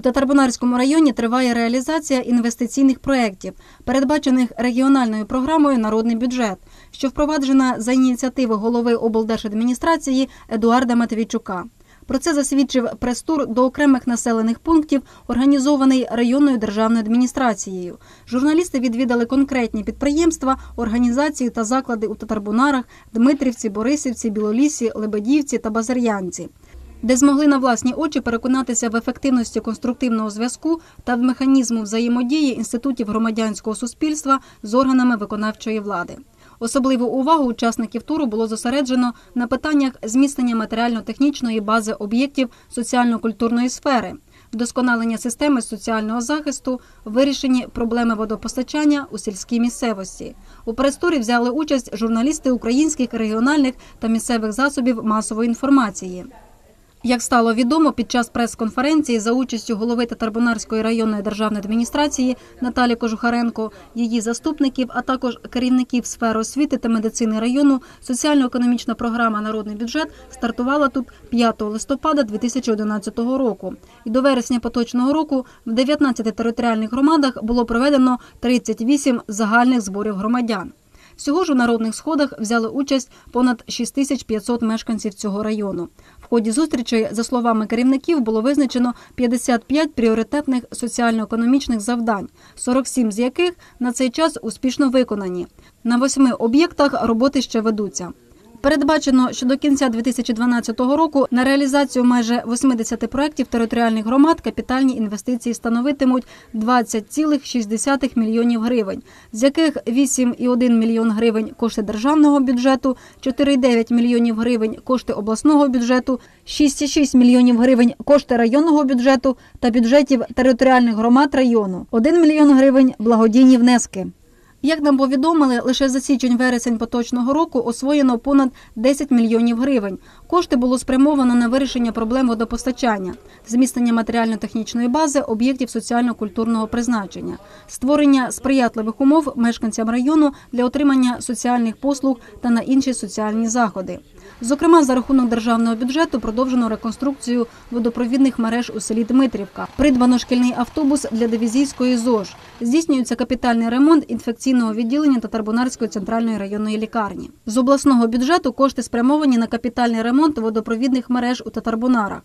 У Татарбунарському районі триває реалізація інвестиційних проєктів, передбачених регіональною програмою Народний бюджет, що впроваджена за ініціативи голови облдержадміністрації Едуарда Матвійчука. Про це засвідчив прес-тур до окремих населених пунктів, організований районною державною адміністрацією. Журналісти відвідали конкретні підприємства, організації та заклади у Татарбунарах, Дмитрівці, Борисівці, Білолісі, Лебедівці та Базар'янці де змогли на власні очі переконатися в ефективності конструктивного зв'язку та в механізму взаємодії інститутів громадянського суспільства з органами виконавчої влади. Особливу увагу учасників туру було зосереджено на питаннях зміцнення матеріально-технічної бази об'єктів соціально-культурної сфери, вдосконалення системи соціального захисту, вирішенні проблеми водопостачання у сільській місцевості. У прес-турі взяли участь журналісти українських, регіональних та місцевих засобів масової інформації. Як стало відомо під час прес-конференції за участю голови Татарбунарської районної державної адміністрації Наталі Кожухаренко, її заступників, а також керівників сфери освіти та медицини району, соціально-економічна програма Народний бюджет стартувала тут 5 листопада 2011 року. І до вересня поточного року в 19 територіальних громадах було проведено 38 загальних зборів громадян. Всього ж у народних сходах взяли участь понад 6500 мешканців цього району. В ході зустрічей, за словами керівників, було визначено 55 пріоритетних соціально-економічних завдань, 47 з яких на цей час успішно виконані. На восьми об'єктах роботи ще ведуться. Передбачено, що до кінця 2012 року на реалізацію майже 80 проєктів територіальних громад капітальні інвестиції становитимуть 20,6 мільйонів гривень, з яких 8,1 мільйон гривень кошти державного бюджету, 4,9 мільйонів гривень кошти обласного бюджету, 6,6 мільйонів гривень кошти районного бюджету та бюджетів територіальних громад району, 1 мільйон гривень благодійні внески. Як нам повідомили, лише за січень-вересень поточного року освоєно понад 10 мільйонів гривень. Кошти було спрямовано на вирішення проблем водопостачання, зміцнення матеріально-технічної бази об'єктів соціально-культурного призначення, створення сприятливих умов мешканцям району для отримання соціальних послуг та на інші соціальні заходи. Зокрема, за рахунок державного бюджету продовжено реконструкцію водопровідних мереж у селі Дмитрівка. Придбано шкільний автобус для дивізійської ЗОЖ. Здійснюється капітальний ремонт інфекційного відділення Татарбунарської центральної районної лікарні. З обласного бюджету кошти спрямовані на капітальний ремонт водопровідних мереж у Татарбунарах.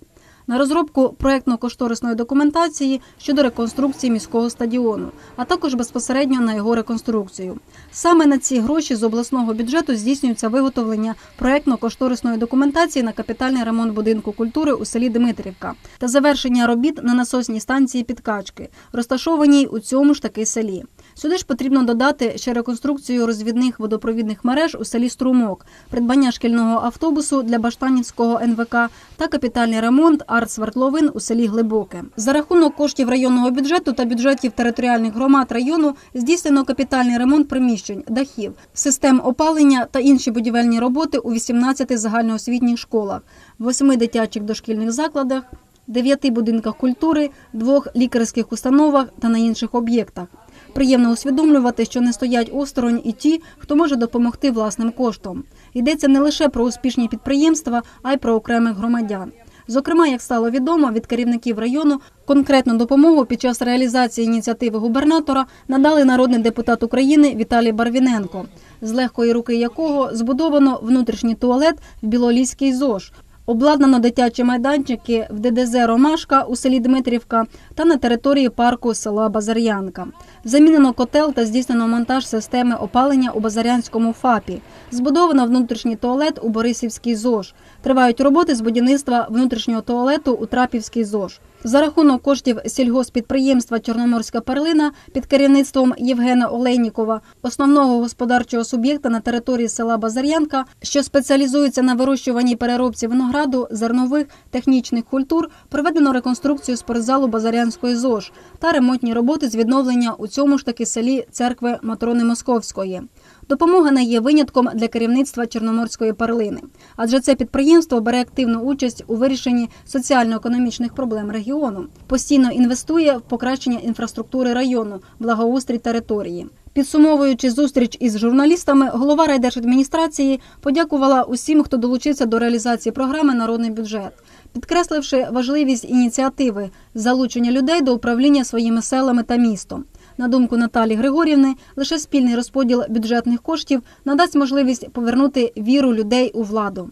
На розробку проєктно-кошторисної документації щодо реконструкції міського стадіону, а також безпосередньо на його реконструкцію. Саме на ці гроші з обласного бюджету здійснюється виготовлення проєктно-кошторисної документації на капітальний ремонт будинку культури у селі Дмитрівка та завершення робіт на насосній станції підкачки, розташованій у цьому ж таки селі. Сюди ж потрібно додати ще реконструкцію розвідних водопровідних мереж у селі Струмок, придбання шкільного автобусу для Баштанівського НВК та капітальний ремонт артсвердловин у селі Глибоке. За рахунок коштів районного бюджету та бюджетів територіальних громад району здійснено капітальний ремонт приміщень, дахів, систем опалення та інші будівельні роботи у 18 загальноосвітніх школах, 8 дитячих дошкільних закладах, 9 будинках культури, двох лікарських установах та на інших об'єктах. Приємно усвідомлювати, що не стоять осторонь і ті, хто може допомогти власним коштом. Йдеться не лише про успішні підприємства, а й про окремих громадян. Зокрема, як стало відомо від керівників району, конкретну допомогу під час реалізації ініціативи губернатора надали народний депутат України Віталій Барвіненко, з легкої руки якого збудовано внутрішній туалет в Білоліській ЗОЖ. Обладнано дитячі майданчики в ДДЗ Ромашка у селі Дмитрівка та на території парку села Базар'янка. Замінено котел та здійснено монтаж системи опалення у Базарянському ФАПі. Збудовано внутрішній туалет у Борисівській ЗОЖ. Тривають роботи з будівництва внутрішнього туалету у Трапівській ЗОЖ. За рахунок коштів сільгоспідприємства Чорноморська перлина під керівництвом Євгена Олейнікова, основного господарчого суб'єкта на території села Базар'янка, що спеціалізується на вирощуванні переробці винограду, зернових, технічних культур, проведено реконструкцію спортзалу Базарянської ЗОЖ та ремонтні роботи з відновлення у цьому ж таки селі церкви Матрони Московської. Допомога не є винятком для керівництва Чорноморської перлини, адже це підприємство бере активну участь у вирішенні соціально-економічних проблем регіону, постійно інвестує в покращення інфраструктури району, благоустрій території. Підсумовуючи зустріч із журналістами, голова райдержадміністрації подякувала усім, хто долучився до реалізації програми Народний бюджет. підкресливши важливість ініціативи залучення людей до управління своїми селами та містом. На думку Наталі Григорівни, лише спільний розподіл бюджетних коштів надасть можливість повернути віру людей у владу.